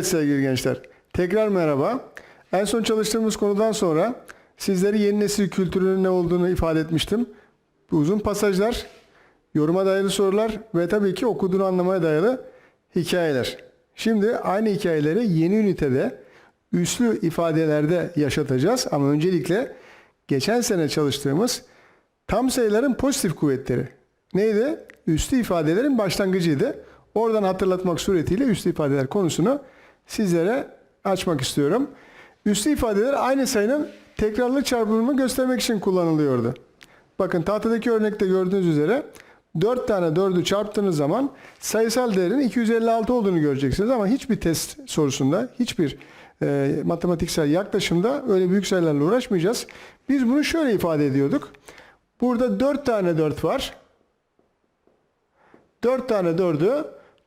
Evet sevgili gençler. Tekrar merhaba. En son çalıştığımız konudan sonra sizleri yeni nesil kültürünün ne olduğunu ifade etmiştim. Bu uzun pasajlar, yoruma dayalı sorular ve tabii ki okuduğunu anlamaya dayalı hikayeler. Şimdi aynı hikayeleri yeni ünitede üslü ifadelerde yaşatacağız ama öncelikle geçen sene çalıştığımız tam sayıların pozitif kuvvetleri neydi? Üslü ifadelerin başlangıcıydı. Oradan hatırlatmak suretiyle üslü ifadeler konusunu sizlere açmak istiyorum. Üslü ifadeler aynı sayının tekrarlı çarpımını göstermek için kullanılıyordu. Bakın tahtadaki örnekte gördüğünüz üzere 4 tane 4'ü çarptığınız zaman sayısal değerin 256 olduğunu göreceksiniz ama hiçbir test sorusunda, hiçbir e, matematiksel yaklaşımda öyle büyük sayılarla uğraşmayacağız. Biz bunu şöyle ifade ediyorduk. Burada 4 tane 4 var. 4 tane 4'ü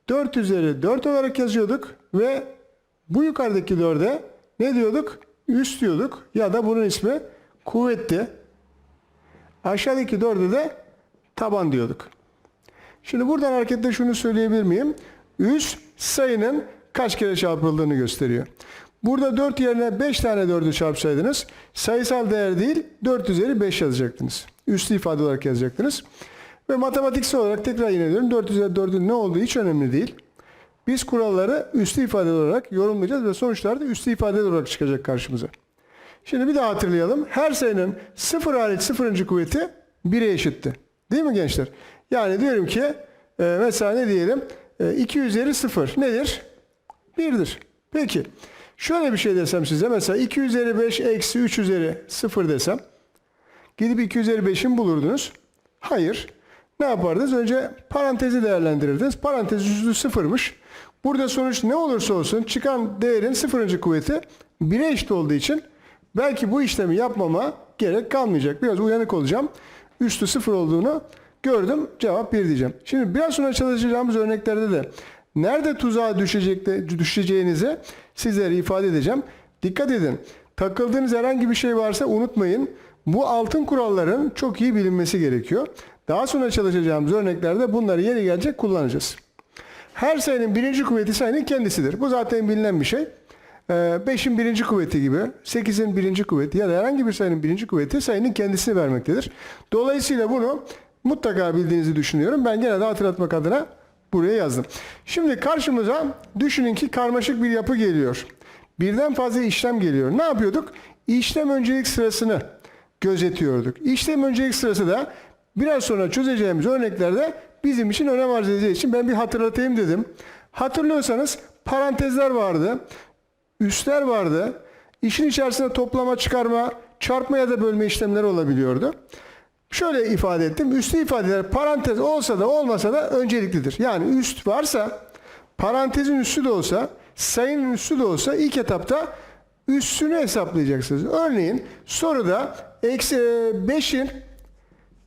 4 üzeri 4 olarak yazıyorduk ve bu yukarıdaki 4'e ne diyorduk? Üst diyorduk ya da bunun ismi kuvvetti. Aşağıdaki 4'e de taban diyorduk. Şimdi buradan hareketle şunu söyleyebilir miyim? Üst sayının kaç kere çarpıldığını gösteriyor. Burada 4 yerine 5 tane 4'ü çarpsaydınız sayısal değer değil 4 üzeri 5 yazacaktınız. Üslü ifade olarak yazacaktınız. Ve matematiksel olarak tekrar yine diyorum 4 üzeri 4'ün ne olduğu hiç önemli değil. Biz kuralları üslü ifade olarak yorumlayacağız ve sonuçlar da üslü ifade olarak çıkacak karşımıza. Şimdi bir daha hatırlayalım. Her sayının 0 hariç 0. kuvveti 1'e eşitti. Değil mi gençler? Yani diyorum ki e, mesela ne diyelim? E, 2 üzeri 0 nedir? 1'dir. Peki. Şöyle bir şey desem size mesela 2 üzeri 5 eksi 3 üzeri 0 desem gidip 2 üzeri 5'in bulurdunuz. Hayır. Ne yapardınız? Önce parantezi değerlendirirdiniz. Parantez üstü sıfırmış. Burada sonuç ne olursa olsun çıkan değerin sıfırıncı kuvveti 1'e eşit olduğu için belki bu işlemi yapmama gerek kalmayacak. Biraz uyanık olacağım. Üstü sıfır olduğunu gördüm. Cevap 1 diyeceğim. Şimdi biraz sonra çalışacağımız örneklerde de nerede tuzağa düşecek de, düşeceğinizi sizlere ifade edeceğim. Dikkat edin. Takıldığınız herhangi bir şey varsa unutmayın. Bu altın kuralların çok iyi bilinmesi gerekiyor. Daha sonra çalışacağımız örneklerde bunları yeri gelecek kullanacağız. Her sayının birinci kuvveti sayının kendisidir. Bu zaten bilinen bir şey. 5'in birinci kuvveti gibi, 8'in birinci kuvveti ya da herhangi bir sayının birinci kuvveti sayının kendisini vermektedir. Dolayısıyla bunu mutlaka bildiğinizi düşünüyorum. Ben gene de hatırlatmak adına buraya yazdım. Şimdi karşımıza düşünün ki karmaşık bir yapı geliyor. Birden fazla işlem geliyor. Ne yapıyorduk? İşlem öncelik sırasını gözetiyorduk. İşlem öncelik sırası da biraz sonra çözeceğimiz örneklerde bizim için önem arz edeceği için ben bir hatırlatayım dedim. Hatırlıyorsanız parantezler vardı, üstler vardı. İşin içerisinde toplama, çıkarma, çarpma ya da bölme işlemleri olabiliyordu. Şöyle ifade ettim. Üslü ifadeler parantez olsa da olmasa da önceliklidir. Yani üst varsa parantezin üstü de olsa sayının üstü de olsa ilk etapta üstünü hesaplayacaksınız. Örneğin soruda eksi 5'in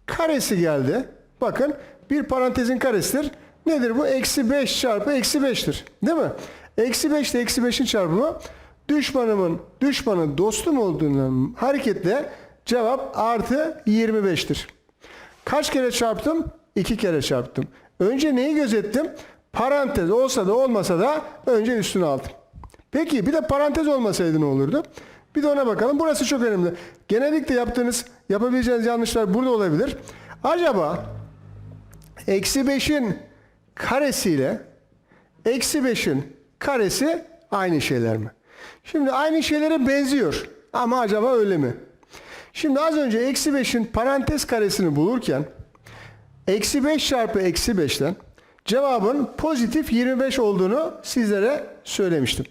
karesi geldi. Bakın bir parantezin karesidir. Nedir bu? Eksi 5 çarpı eksi 5'tir. Değil mi? Eksi 5 ile eksi 5'in çarpımı düşmanımın düşmanın dostum olduğundan hareketle cevap artı 25'tir. Kaç kere çarptım? 2 kere çarptım. Önce neyi gözettim? Parantez olsa da olmasa da önce üstünü aldım. Peki bir de parantez olmasaydı ne olurdu? Bir de ona bakalım. Burası çok önemli. Genellikle yaptığınız, yapabileceğiniz yanlışlar burada olabilir. Acaba eksi 5'in karesiyle eksi 5'in karesi aynı şeyler mi? Şimdi aynı şeylere benziyor. Ama acaba öyle mi? Şimdi az önce eksi 5'in parantez karesini bulurken eksi 5 çarpı eksi 5'ten cevabın pozitif 25 olduğunu sizlere söylemiştim.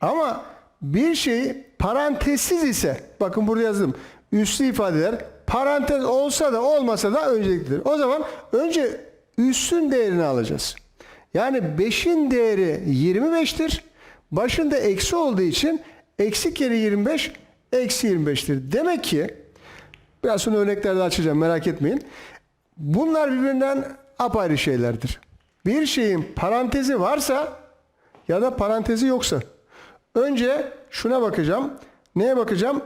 Ama bir şey parantezsiz ise bakın burada yazdım. Üslü ifadeler parantez olsa da olmasa da önceliklidir. O zaman önce üssün değerini alacağız. Yani 5'in değeri 25'tir. Başında eksi olduğu için eksi kere 25 eksi 25'tir. Demek ki biraz sonra örneklerde açacağım merak etmeyin. Bunlar birbirinden apayrı şeylerdir. Bir şeyin parantezi varsa ya da parantezi yoksa önce şuna bakacağım. Neye bakacağım?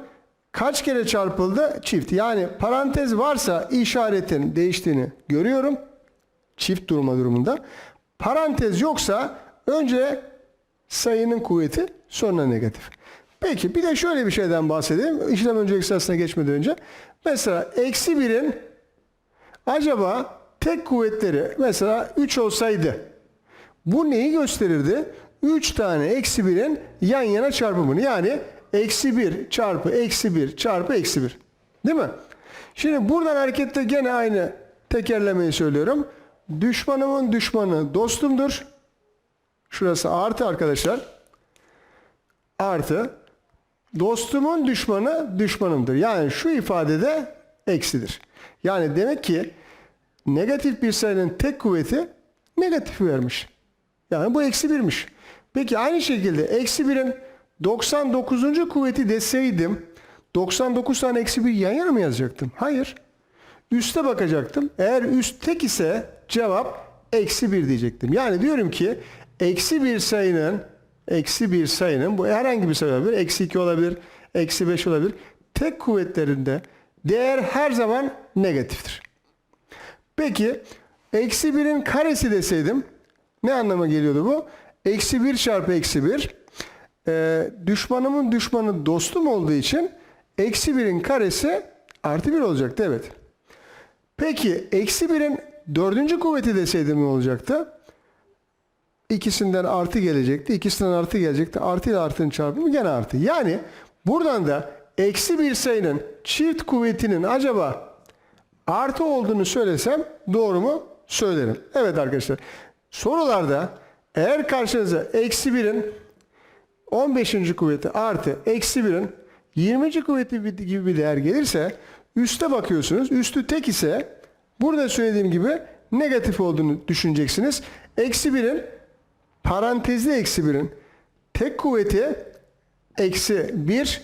Kaç kere çarpıldı? Çift. Yani parantez varsa işaretin değiştiğini görüyorum. Çift durma durumunda. Parantez yoksa önce sayının kuvveti sonra negatif. Peki bir de şöyle bir şeyden bahsedeyim. İşlem öncelik sırasına geçmeden önce. Mesela eksi 1'in acaba tek kuvvetleri mesela 3 olsaydı bu neyi gösterirdi? 3 tane eksi 1'in yan yana çarpımını. Yani eksi 1 çarpı eksi 1 çarpı eksi 1. Değil mi? Şimdi buradan hareketle gene aynı tekerlemeyi söylüyorum. Düşmanımın düşmanı dostumdur. Şurası artı arkadaşlar. Artı. Dostumun düşmanı düşmanımdır. Yani şu ifadede eksidir. Yani demek ki negatif bir sayının tek kuvveti negatif vermiş. Yani bu eksi birmiş. Peki aynı şekilde eksi birin 99. kuvveti deseydim 99 tane eksi bir yan yana mı yazacaktım? Hayır. Üste bakacaktım. Eğer üst tek ise cevap eksi bir diyecektim. Yani diyorum ki eksi bir sayının eksi bir sayının bu herhangi bir sayı olabilir. Eksi 2 olabilir. Eksi 5 olabilir. Tek kuvvetlerinde değer her zaman negatiftir. Peki eksi 1'in karesi deseydim ne anlama geliyordu bu? Eksi 1 çarpı eksi 1 ee, düşmanımın düşmanı dostum olduğu için eksi 1'in karesi artı 1 olacaktı evet. Peki eksi 1'in dördüncü kuvveti deseydim ne olacaktı? İkisinden artı gelecekti. ikisinden artı gelecekti. Artı ile artının çarpımı gene artı. Yani buradan da eksi bir sayının çift kuvvetinin acaba artı olduğunu söylesem doğru mu? Söylerim. Evet arkadaşlar. Sorularda eğer karşınıza eksi 1'in 15. kuvveti artı eksi 1'in 20. kuvveti gibi bir değer gelirse üste bakıyorsunuz. Üstü tek ise burada söylediğim gibi negatif olduğunu düşüneceksiniz. Eksi 1'in parantezli eksi 1'in tek kuvveti eksi 1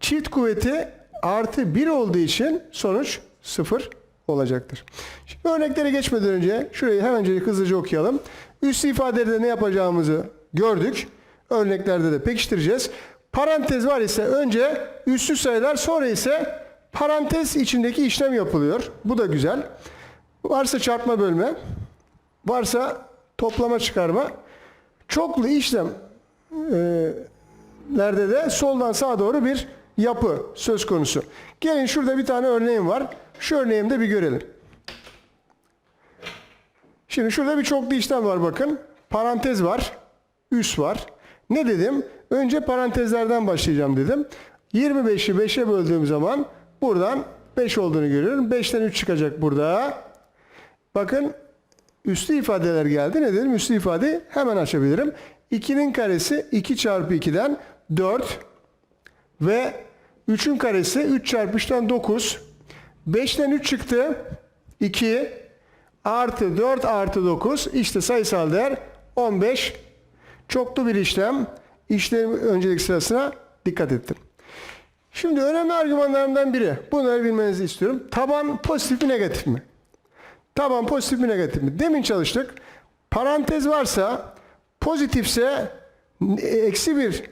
çift kuvveti artı 1 olduğu için sonuç 0 olacaktır. Şimdi örneklere geçmeden önce şurayı hemencecik hızlıca okuyalım. Üstü ifadede ne yapacağımızı gördük. Örneklerde de pekiştireceğiz. Parantez var ise önce üstü sayılar sonra ise parantez içindeki işlem yapılıyor. Bu da güzel. Varsa çarpma bölme, varsa toplama çıkarma. Çoklu işlem e, nerede de soldan sağa doğru bir yapı söz konusu. Gelin şurada bir tane örneğim var. Şu örneğimde bir görelim. Şimdi şurada bir çoklu işlem var bakın. Parantez var. Üs var. Ne dedim? Önce parantezlerden başlayacağım dedim. 25'i 5'e böldüğüm zaman buradan 5 olduğunu görüyorum. 5'ten 3 çıkacak burada. Bakın üslü ifadeler geldi. Ne dedim? Üslü ifadeyi hemen açabilirim. 2'nin karesi 2 çarpı 2'den 4 ve 3'ün karesi 3 çarpı 3'ten 9. 5'ten 3 çıktı. 2 artı 4 artı 9 işte sayısal değer 15. Çoklu bir işlem. İşlem öncelik sırasına dikkat ettim. Şimdi önemli argümanlarımdan biri. Bunları bilmenizi istiyorum. Taban pozitif mi negatif mi? Taban pozitif mi negatif mi? Demin çalıştık. Parantez varsa pozitifse eksi bir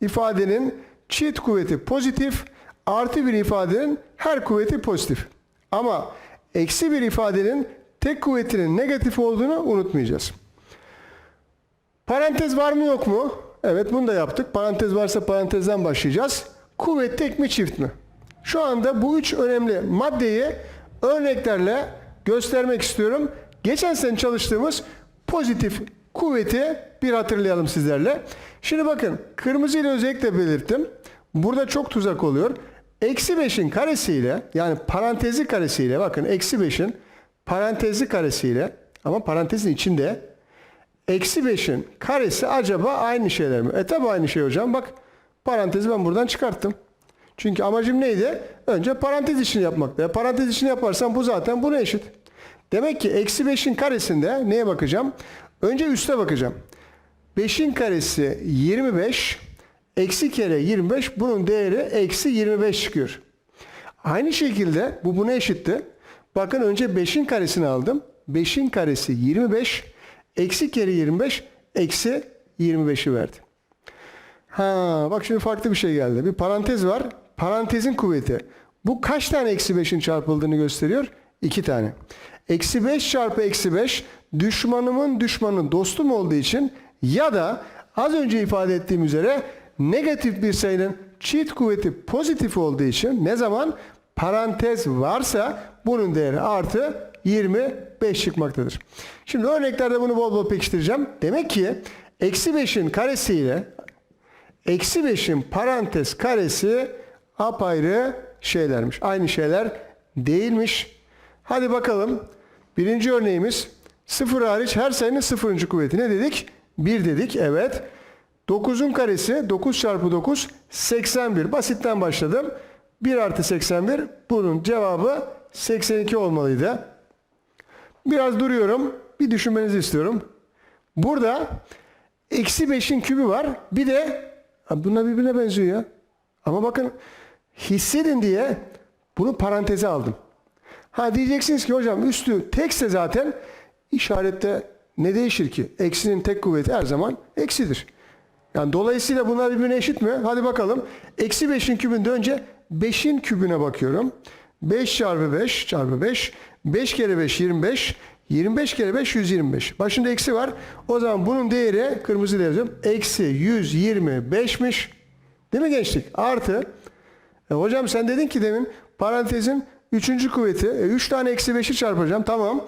ifadenin çift kuvveti pozitif artı bir ifadenin her kuvveti pozitif. Ama eksi bir ifadenin tek kuvvetinin negatif olduğunu unutmayacağız. Parantez var mı yok mu? Evet bunu da yaptık. Parantez varsa parantezden başlayacağız. Kuvvet tek mi çift mi? Şu anda bu üç önemli maddeyi örneklerle göstermek istiyorum. Geçen sene çalıştığımız pozitif kuvveti bir hatırlayalım sizlerle. Şimdi bakın kırmızı ile özellikle belirttim. Burada çok tuzak oluyor. Eksi 5'in karesiyle yani parantezi karesiyle bakın eksi 5'in parantezi karesiyle ama parantezin içinde eksi 5'in karesi acaba aynı şeyler mi? E tabi aynı şey hocam bak parantezi ben buradan çıkarttım. Çünkü amacım neydi? Önce parantez işini yapmakta. E, parantez işini yaparsam bu zaten buna eşit. Demek ki eksi 5'in karesinde neye bakacağım? Önce üste bakacağım. 5'in karesi 25. Eksi kere 25 bunun değeri eksi 25 çıkıyor. Aynı şekilde bu buna eşitti. Bakın önce 5'in karesini aldım. 5'in karesi 25. Eksi kere 25 eksi 25'i verdi. Ha bak şimdi farklı bir şey geldi. Bir parantez var. Parantezin kuvveti. Bu kaç tane eksi 5'in çarpıldığını gösteriyor? 2 tane. Eksi 5 çarpı eksi 5 düşmanımın düşmanı dostum olduğu için ya da az önce ifade ettiğim üzere negatif bir sayının çift kuvveti pozitif olduğu için ne zaman parantez varsa bunun değeri artı 25 çıkmaktadır. Şimdi örneklerde bunu bol bol pekiştireceğim. Demek ki eksi 5'in karesiyle eksi 5'in parantez karesi apayrı şeylermiş. Aynı şeyler değilmiş. Hadi bakalım. Birinci örneğimiz 0 hariç her sayının sıfırıncı kuvveti. Ne dedik? 1 dedik. Evet. 9'un karesi 9 çarpı 9 81. Basitten başladım. 1 artı 81 bunun cevabı 82 olmalıydı. Biraz duruyorum. Bir düşünmenizi istiyorum. Burada eksi 5'in kübü var. Bir de bunlar birbirine benziyor ya. Ama bakın hissedin diye bunu paranteze aldım. Ha diyeceksiniz ki hocam üstü tekse zaten işarette ne değişir ki? Eksinin tek kuvveti her zaman eksidir. Yani dolayısıyla bunlar birbirine eşit mi? Hadi bakalım. Eksi 5'in kübünde önce 5'in kübüne bakıyorum. 5 çarpı 5 çarpı 5. 5 kere 5 25. 25 kere 5 125. Başında eksi var. O zaman bunun değeri kırmızı yazıyorum. Eksi 125'miş. Değil mi gençlik? Artı. E, hocam sen dedin ki demin parantezin 3. kuvveti. 3 tane eksi 5'i çarpacağım. Tamam.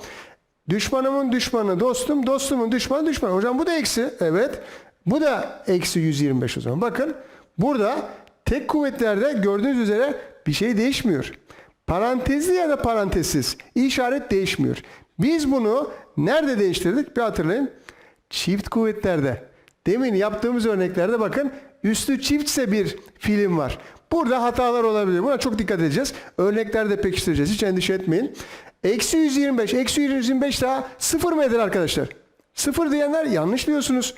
Düşmanımın düşmanı dostum, dostumun düşmanı düşman. Hocam bu da eksi. Evet. Bu da eksi 125 o zaman. Bakın burada tek kuvvetlerde gördüğünüz üzere bir şey değişmiyor. Parantezli ya da parantezsiz işaret değişmiyor. Biz bunu nerede değiştirdik? Bir hatırlayın. Çift kuvvetlerde. Demin yaptığımız örneklerde bakın üstü çiftse bir film var. Burada hatalar olabilir. Buna çok dikkat edeceğiz. Örneklerde pekiştireceğiz. Hiç endişe etmeyin. Eksi 125, eksi 125 daha sıfır mıdır arkadaşlar? Sıfır diyenler yanlış diyorsunuz.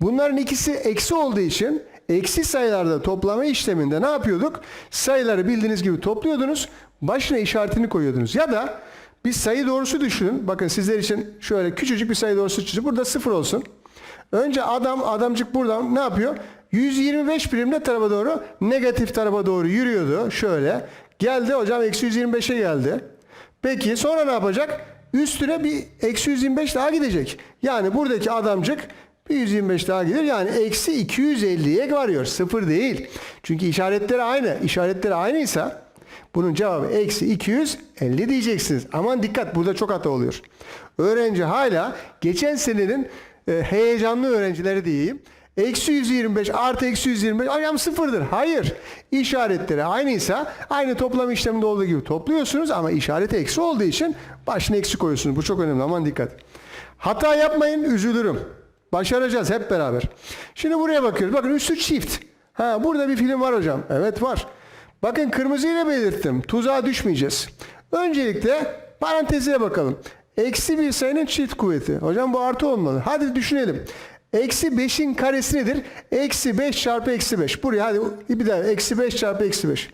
Bunların ikisi eksi olduğu için eksi sayılarda toplama işleminde ne yapıyorduk? Sayıları bildiğiniz gibi topluyordunuz. Başına işaretini koyuyordunuz. Ya da bir sayı doğrusu düşünün. Bakın sizler için şöyle küçücük bir sayı doğrusu çizip burada sıfır olsun. Önce adam, adamcık buradan ne yapıyor? 125 birim ne tarafa doğru? Negatif tarafa doğru yürüyordu. Şöyle. Geldi hocam eksi 125'e geldi. Peki sonra ne yapacak? Üstüne bir eksi 125 daha gidecek. Yani buradaki adamcık bir 125 daha gider. Yani eksi 250'ye varıyor. Sıfır değil. Çünkü işaretleri aynı. İşaretleri aynıysa bunun cevabı eksi 250 diyeceksiniz. Aman dikkat burada çok hata oluyor. Öğrenci hala geçen senenin e, heyecanlı öğrencileri diyeyim. Eksi 125 artı eksi 125 hocam sıfırdır. Hayır. İşaretleri aynıysa aynı toplam işleminde olduğu gibi topluyorsunuz ama işareti eksi olduğu için başına eksi koyuyorsunuz. Bu çok önemli. Aman dikkat. Hata yapmayın üzülürüm. Başaracağız hep beraber. Şimdi buraya bakıyoruz. Bakın üstü çift. Ha burada bir film var hocam. Evet var. Bakın kırmızıyla belirttim. Tuzağa düşmeyeceğiz. Öncelikle parantezine bakalım. Eksi bir sayının çift kuvveti. Hocam bu artı olmalı. Hadi düşünelim. Eksi 5'in karesi nedir? Eksi 5 çarpı eksi 5. Buraya hadi bir daha. Eksi 5 çarpı eksi 5.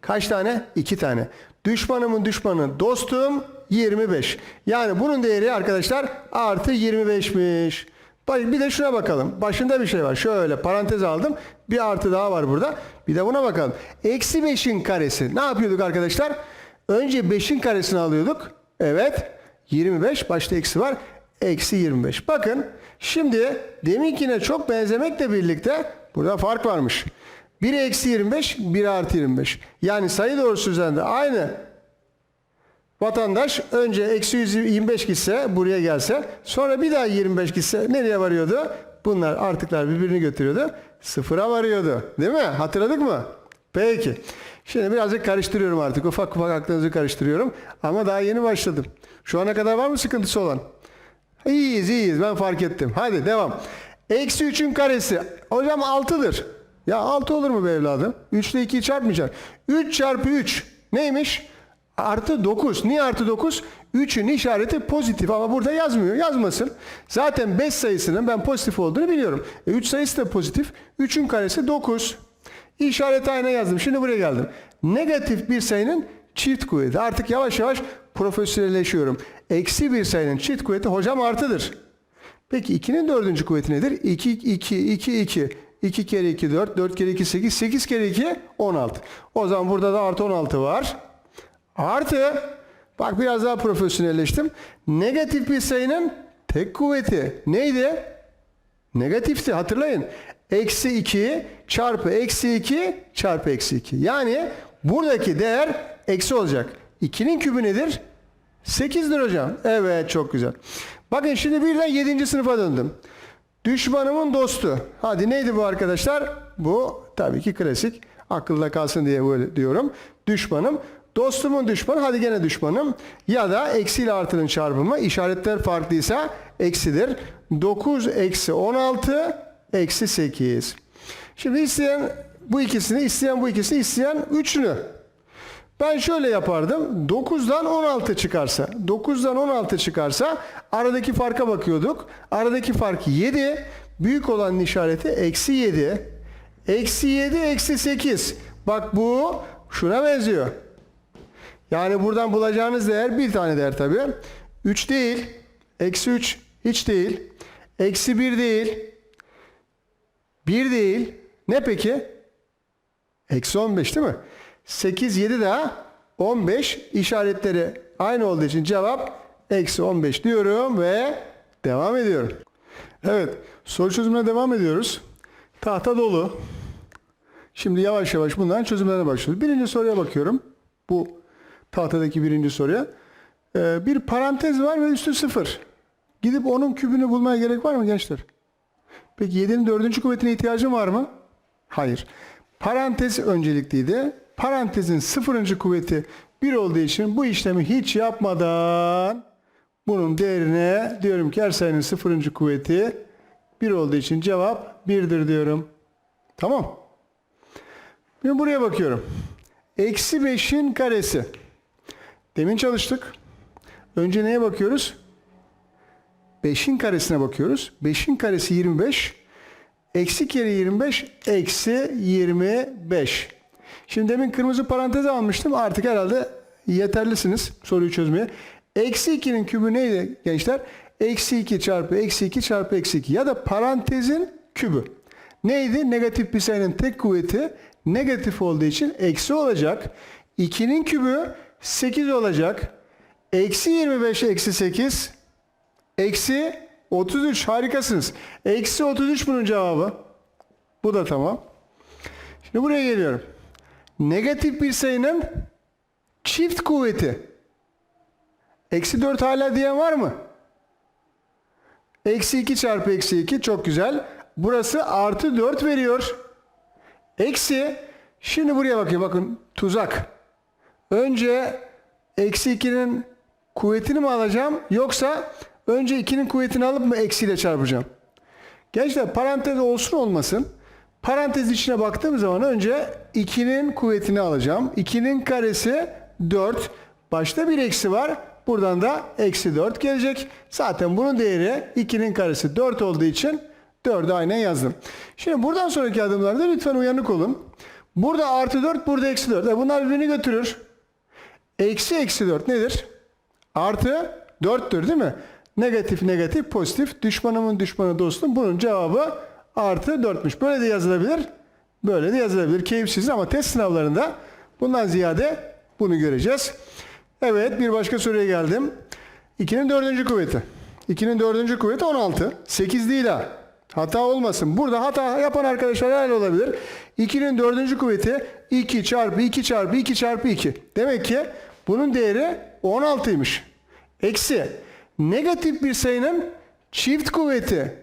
Kaç tane? 2 tane. Düşmanımın düşmanı dostum 25. Yani bunun değeri arkadaşlar artı 25'miş. Bir de şuna bakalım. Başında bir şey var. Şöyle parantez aldım. Bir artı daha var burada. Bir de buna bakalım. Eksi 5'in karesi. Ne yapıyorduk arkadaşlar? Önce 5'in karesini alıyorduk. Evet. 25. Başta eksi var. Eksi 25. Bakın şimdi deminkine çok benzemekle birlikte burada fark varmış. 1 eksi 25, 1 artı 25. Yani sayı doğrusu üzerinde aynı vatandaş önce eksi 125 gitse buraya gelse sonra bir daha 25 gitse nereye varıyordu? Bunlar artıklar birbirini götürüyordu. Sıfıra varıyordu. Değil mi? Hatırladık mı? Peki. Şimdi birazcık karıştırıyorum artık. Ufak ufak aklınızı karıştırıyorum. Ama daha yeni başladım. Şu ana kadar var mı sıkıntısı olan? İyiyiz iyiyiz ben fark ettim. Hadi devam. Eksi 3'ün karesi. Hocam 6'dır. Ya 6 olur mu be evladım? 3 ile 2'yi çarpmayacaksın. 3 çarpı 3 neymiş? Artı 9. Niye artı 9? 3'ün işareti pozitif ama burada yazmıyor. Yazmasın. Zaten 5 sayısının ben pozitif olduğunu biliyorum. E 3 sayısı da pozitif. 3'ün karesi 9. İşareti aynı yazdım. Şimdi buraya geldim. Negatif bir sayının çift kuvveti. Artık yavaş yavaş profesyonelleşiyorum. Eksi bir sayının çift kuvveti hocam artıdır. Peki 2'nin dördüncü kuvveti nedir? 2, 2, 2, 2. 2 kere 2, 4, 4 kere 2, 8, 8 kere 2, 16. O zaman burada da artı 16 var. Artı, bak biraz daha profesyonelleştim. Negatif bir sayının tek kuvveti neydi? negatifti hatırlayın. Eksi 2 çarpı eksi 2 çarpı eksi 2. Yani buradaki değer eksi olacak. 2'nin kübü nedir? 8'dir hocam. Evet çok güzel. Bakın şimdi birden 7. sınıfa döndüm. Düşmanımın dostu. Hadi neydi bu arkadaşlar? Bu tabii ki klasik. Akılda kalsın diye böyle diyorum. Düşmanım. Dostumun düşmanı. Hadi gene düşmanım. Ya da eksi ile artının çarpımı. İşaretler farklıysa eksidir. 9 eksi 16 eksi 8. Şimdi isteyen bu ikisini, isteyen bu ikisini, isteyen üçünü. Ben şöyle yapardım. 9'dan 16 çıkarsa, 9'dan 16 çıkarsa aradaki farka bakıyorduk. Aradaki fark 7. Büyük olanın işareti eksi 7. Eksi 7 eksi 8. Bak bu şuna benziyor. Yani buradan bulacağınız değer bir tane değer tabi. 3 değil. Eksi 3 hiç değil. Eksi 1 değil. 1 değil. Ne peki? Eksi 15 değil mi? 8, 7 daha 15 işaretleri aynı olduğu için cevap eksi 15 diyorum ve devam ediyorum. Evet soru çözümüne devam ediyoruz. Tahta dolu. Şimdi yavaş yavaş bunların çözümlerine başlıyoruz. Birinci soruya bakıyorum. Bu tahtadaki birinci soruya. Ee, bir parantez var ve üstü sıfır. Gidip onun kübünü bulmaya gerek var mı gençler? Peki 7'nin dördüncü kuvvetine ihtiyacın var mı? Hayır. Parantez öncelikliydi. Parantezin sıfırıncı kuvveti 1 olduğu için bu işlemi hiç yapmadan bunun değerine diyorum ki her sayının sıfırıncı kuvveti 1 olduğu için cevap 1'dir diyorum. Tamam. Şimdi buraya bakıyorum. Eksi 5'in karesi. Demin çalıştık. Önce neye bakıyoruz? 5'in karesine bakıyoruz. 5'in karesi 25. Eksi kere 25 eksi 25. Şimdi demin kırmızı parantez almıştım. Artık herhalde yeterlisiniz soruyu çözmeye. Eksi 2'nin kübü neydi gençler? Eksi 2 çarpı eksi 2 çarpı eksi 2 ya da parantezin kübü. Neydi? Negatif bir sayının tek kuvveti negatif olduğu için eksi olacak. 2'nin kübü 8 olacak. Eksi 25 eksi 8 eksi 33 harikasınız. Eksi 33 bunun cevabı. Bu da tamam. Şimdi buraya geliyorum. Negatif bir sayının çift kuvveti. Eksi 4 hala diyen var mı? Eksi 2 çarpı eksi 2 çok güzel. Burası artı 4 veriyor. Eksi şimdi buraya bakayım bakın tuzak. Önce eksi 2'nin kuvvetini mi alacağım yoksa önce 2'nin kuvvetini alıp mı eksiyle çarpacağım? Gençler parantez olsun olmasın. Parantez içine baktığım zaman önce 2'nin kuvvetini alacağım. 2'nin karesi 4. Başta bir eksi var. Buradan da eksi 4 gelecek. Zaten bunun değeri 2'nin karesi 4 olduğu için 4'ü aynen yazdım. Şimdi buradan sonraki adımlarda lütfen uyanık olun. Burada artı 4, burada eksi 4. E bunlar birbirini götürür. Eksi eksi 4 nedir? Artı 4'tür değil mi? Negatif negatif pozitif. Düşmanımın düşmanı dostum. Bunun cevabı artı 4'müş. Böyle de yazılabilir. Böyle de yazılabilir. Keyifsiz ama test sınavlarında bundan ziyade bunu göreceğiz. Evet bir başka soruya geldim. 2'nin dördüncü kuvveti. 2'nin dördüncü kuvveti 16. 8 değil ha. Hata olmasın. Burada hata yapan arkadaşlar helal olabilir. 2'nin dördüncü kuvveti 2 çarpı 2 çarpı 2 çarpı 2. Demek ki bunun değeri 16'ymış. Eksi negatif bir sayının çift kuvveti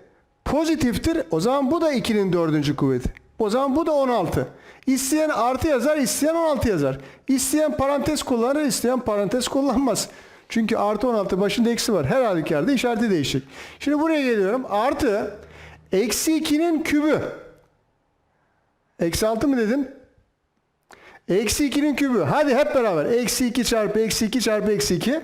pozitiftir. O zaman bu da 2'nin dördüncü kuvveti. O zaman bu da 16. İsteyen artı yazar, isteyen 16 yazar. İsteyen parantez kullanır, isteyen parantez kullanmaz. Çünkü artı 16 başında eksi var. Her halükarda işareti değişecek. Şimdi buraya geliyorum. Artı eksi 2'nin kübü. Eksi 6 mı dedim? Eksi 2'nin kübü. Hadi hep beraber. Eksi 2 çarpı eksi 2 çarpı eksi 2.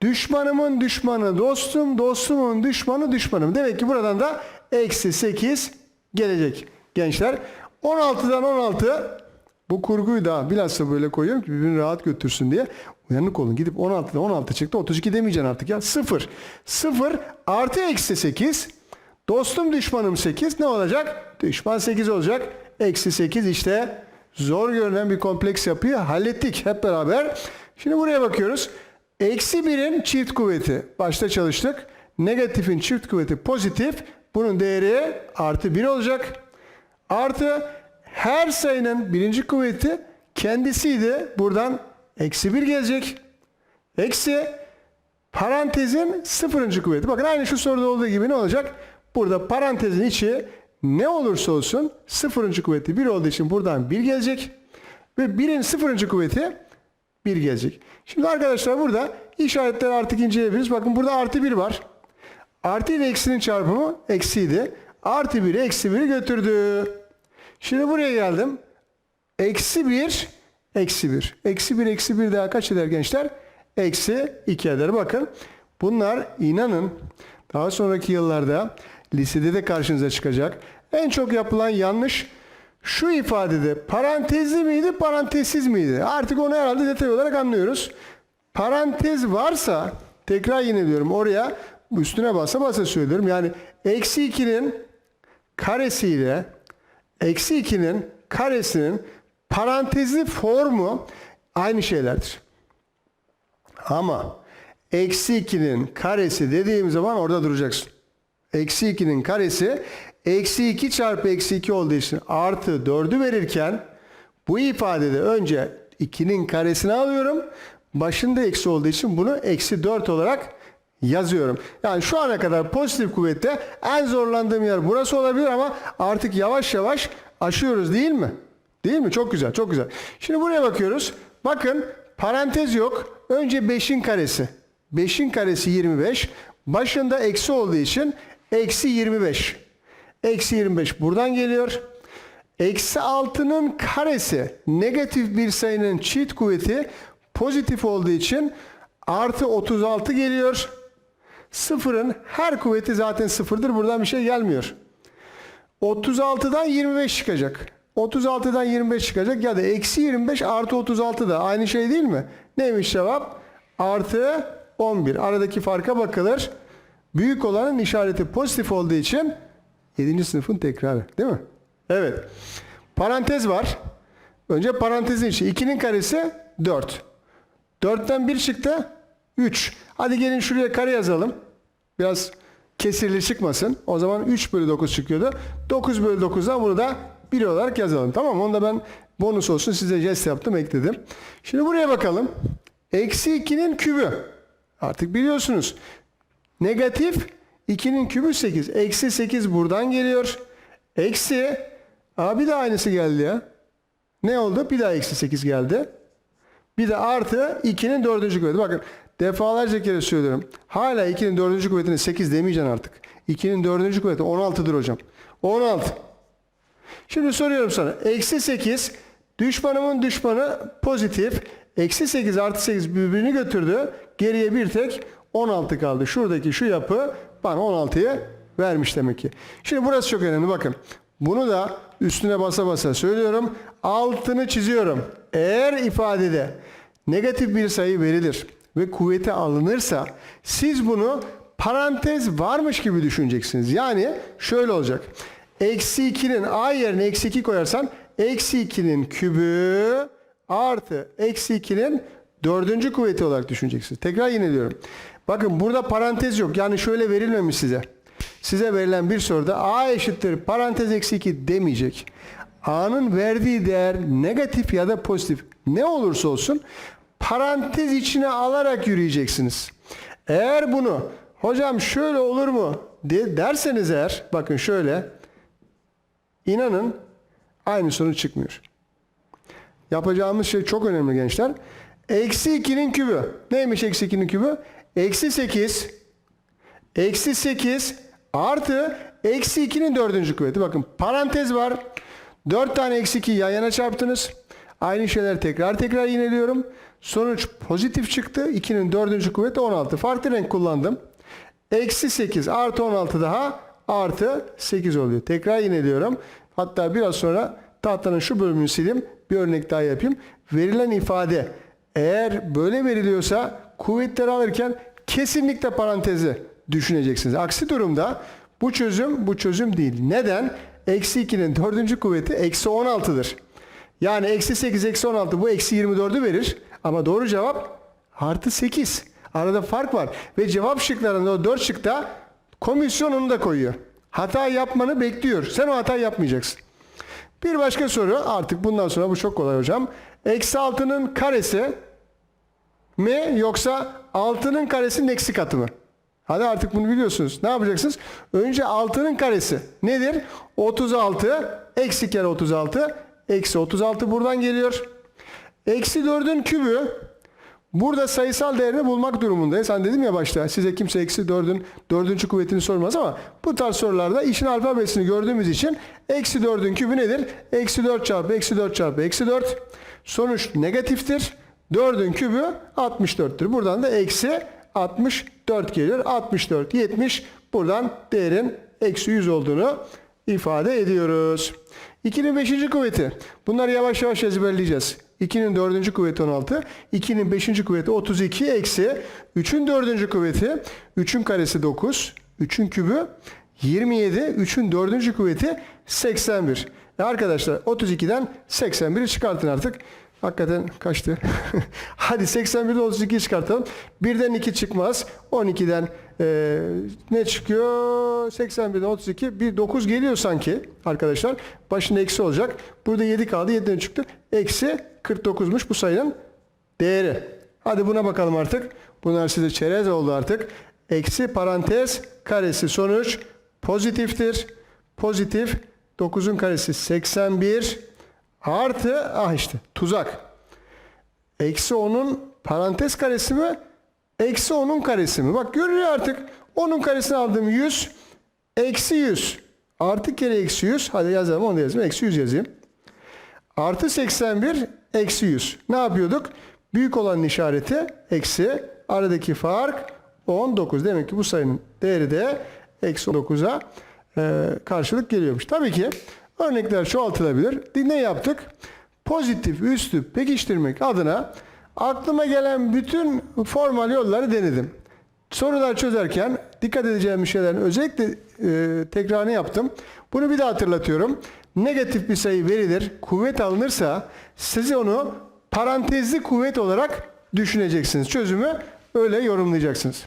Düşmanımın düşmanı dostum, dostumun düşmanı düşmanım. Demek ki buradan da eksi 8 gelecek gençler. 16'dan 16 bu kurguyu da bilhassa böyle koyuyorum ki birbirini rahat götürsün diye. Uyanık olun. Gidip 16'dan 16 çıktı. 32 demeyeceksin artık ya. 0. 0 artı eksi 8. Dostum düşmanım 8. Ne olacak? Düşman 8 olacak. Eksi 8 işte zor görünen bir kompleks yapıyı hallettik hep beraber. Şimdi buraya bakıyoruz. Eksi 1'in çift kuvveti. Başta çalıştık. Negatifin çift kuvveti pozitif. bunun değeri artı 1 olacak. Artı her sayının birinci kuvveti kendisiydi. Buradan eksi 1 gelecek. Eksi parantezin sıfırıncı kuvveti. Bakın aynı şu soruda olduğu gibi ne olacak? Burada parantezin içi ne olursa olsun sıfırıncı kuvveti 1 olduğu için buradan 1 gelecek. Ve 1'in sıfırıncı kuvveti 1 gelecek. Şimdi arkadaşlar burada işaretleri artık inceleyebiliriz. Bakın burada artı 1 var. Artı ile eksinin çarpımı eksiydi. Artı 1'i eksi 1'i götürdü. Şimdi buraya geldim. Eksi 1, eksi 1. Eksi 1, eksi 1 daha kaç eder gençler? Eksi 2 eder. Bakın bunlar inanın daha sonraki yıllarda lisede de karşınıza çıkacak. En çok yapılan yanlış şu ifadede parantezli miydi, parantezsiz miydi? Artık onu herhalde detay olarak anlıyoruz. Parantez varsa tekrar yine diyorum oraya üstüne basa basa söylüyorum. Yani eksi 2'nin karesiyle eksi 2'nin karesinin parantezli formu aynı şeylerdir. Ama eksi 2'nin karesi dediğim zaman orada duracaksın. Eksi 2'nin karesi eksi 2 çarpı eksi 2 olduğu için artı 4'ü verirken bu ifadede önce 2'nin karesini alıyorum. Başında eksi olduğu için bunu eksi 4 olarak yazıyorum. Yani şu ana kadar pozitif kuvvette en zorlandığım yer burası olabilir ama artık yavaş yavaş aşıyoruz değil mi? Değil mi? Çok güzel, çok güzel. Şimdi buraya bakıyoruz. Bakın parantez yok. Önce 5'in karesi. 5'in karesi 25. Başında eksi olduğu için eksi 25. Eksi 25 buradan geliyor. Eksi 6'nın karesi negatif bir sayının çift kuvveti pozitif olduğu için artı 36 geliyor. Sıfırın her kuvveti zaten sıfırdır. Buradan bir şey gelmiyor. 36'dan 25 çıkacak. 36'dan 25 çıkacak ya da eksi 25 artı 36 da aynı şey değil mi? Neymiş cevap? Artı 11. Aradaki farka bakılır. Büyük olanın işareti pozitif olduğu için 7. sınıfın tekrarı değil mi? Evet. Parantez var. Önce parantezin içi. 2'nin karesi 4. 4'ten 1 çıktı 3. Hadi gelin şuraya kare yazalım. Biraz kesirli çıkmasın. O zaman 3 bölü 9 çıkıyordu. 9 bölü 9'dan bunu da 1 olarak yazalım. Tamam mı? Onu da ben bonus olsun size jest yaptım ekledim. Şimdi buraya bakalım. Eksi 2'nin kübü. Artık biliyorsunuz. Negatif 2'nin kübü 8. Eksi 8 buradan geliyor. Eksi. Aa bir de aynısı geldi ya. Ne oldu? Bir daha eksi 8 geldi. Bir de artı 2'nin dördüncü kuvveti. Bakın defalarca kere söylüyorum. Hala 2'nin dördüncü kuvvetine 8 demeyeceksin artık. 2'nin dördüncü kuvveti 16'dır hocam. 16. Şimdi soruyorum sana. Eksi 8 düşmanımın düşmanı pozitif. Eksi 8 artı 8 birbirini götürdü. Geriye bir tek 16 kaldı. Şuradaki şu yapı bana 16'yı vermiş demek ki. Şimdi burası çok önemli bakın. Bunu da üstüne basa basa söylüyorum. Altını çiziyorum. Eğer ifadede negatif bir sayı verilir ve kuvvete alınırsa siz bunu parantez varmış gibi düşüneceksiniz. Yani şöyle olacak. Eksi 2'nin a yerine eksi 2 koyarsan eksi 2'nin kübü artı eksi 2'nin dördüncü kuvveti olarak düşüneceksiniz. Tekrar yine diyorum. Bakın burada parantez yok. Yani şöyle verilmemiş size. Size verilen bir soruda a eşittir parantez eksi 2 demeyecek. A'nın verdiği değer negatif ya da pozitif ne olursa olsun parantez içine alarak yürüyeceksiniz. Eğer bunu hocam şöyle olur mu de, derseniz eğer bakın şöyle inanın aynı sonuç çıkmıyor. Yapacağımız şey çok önemli gençler. Eksi 2'nin kübü. Neymiş eksi 2'nin kübü? Eksi 8 eksi 8 artı eksi 2'nin dördüncü kuvveti. Bakın parantez var. 4 tane eksi 2 yan yana çarptınız. Aynı şeyler tekrar tekrar yineliyorum. Sonuç pozitif çıktı. 2'nin dördüncü kuvveti 16. Farklı renk kullandım. Eksi 8 artı 16 daha artı 8 oluyor. Tekrar yineliyorum. Hatta biraz sonra tahtanın şu bölümünü sileyim. Bir örnek daha yapayım. Verilen ifade eğer böyle veriliyorsa kuvvetleri alırken kesinlikle parantezi düşüneceksiniz. Aksi durumda bu çözüm bu çözüm değil. Neden? Eksi 2'nin dördüncü kuvveti eksi 16'dır. Yani eksi 8 eksi 16 bu eksi 24'ü verir. Ama doğru cevap artı 8. Arada fark var. Ve cevap şıklarında o 4 şıkta komisyon onu da koyuyor. Hata yapmanı bekliyor. Sen o hatayı yapmayacaksın. Bir başka soru artık bundan sonra bu çok kolay hocam. Eksi 6'nın karesi mi yoksa 6'nın karesinin eksi katı mı? Hadi artık bunu biliyorsunuz. Ne yapacaksınız? Önce 6'nın karesi nedir? 36 eksi kere 36 eksi 36 buradan geliyor. Eksi 4'ün kübü burada sayısal değerini bulmak durumundayız. Hani dedim ya başta size kimse eksi 4'ün dördüncü kuvvetini sormaz ama bu tarz sorularda işin alfabesini gördüğümüz için eksi 4'ün kübü nedir? Eksi 4 çarpı eksi 4 çarpı eksi 4. Sonuç negatiftir. 4'ün kübü 64'tür. Buradan da eksi 64 geliyor. 64, 70. Buradan değerin eksi 100 olduğunu ifade ediyoruz. 2'nin 5. kuvveti. Bunları yavaş yavaş ezberleyeceğiz. 2'nin 4. kuvveti 16. 2'nin 5. kuvveti 32 eksi 3'ün 4. kuvveti 3'ün karesi 9. 3'ün kübü 27. 3'ün 4. kuvveti 81. E arkadaşlar 32'den 81'i çıkartın artık. Hakikaten kaçtı? Hadi 81'de 32'yi çıkartalım. 1'den 2 çıkmaz. 12'den e, ne çıkıyor? 81'den 32. Bir 9 geliyor sanki arkadaşlar. Başında eksi olacak. Burada 7 kaldı. 7'den çıktı. Eksi 49'muş bu sayının değeri. Hadi buna bakalım artık. Bunlar size çerez oldu artık. Eksi parantez karesi sonuç pozitiftir. Pozitif 9'un karesi 81 Artı ah işte tuzak. Eksi 10'un parantez karesi mi? Eksi 10'un karesi mi? Bak görülüyor artık. 10'un karesini aldım 100. Eksi 100. Artı kere eksi 100. Hadi yazalım onu da yazayım. Eksi 100 yazayım. Artı 81 eksi 100. Ne yapıyorduk? Büyük olanın işareti eksi. Aradaki fark 19. Demek ki bu sayının değeri de eksi 19'a e, karşılık geliyormuş. Tabii ki örnekler çoğaltılabilir. Ne yaptık? Pozitif üstü pekiştirmek adına aklıma gelen bütün formal yolları denedim. Sorular çözerken dikkat edeceğim şeylerin özellikle e, tekrarını yaptım. Bunu bir daha hatırlatıyorum. Negatif bir sayı verilir, kuvvet alınırsa siz onu parantezli kuvvet olarak düşüneceksiniz. Çözümü öyle yorumlayacaksınız.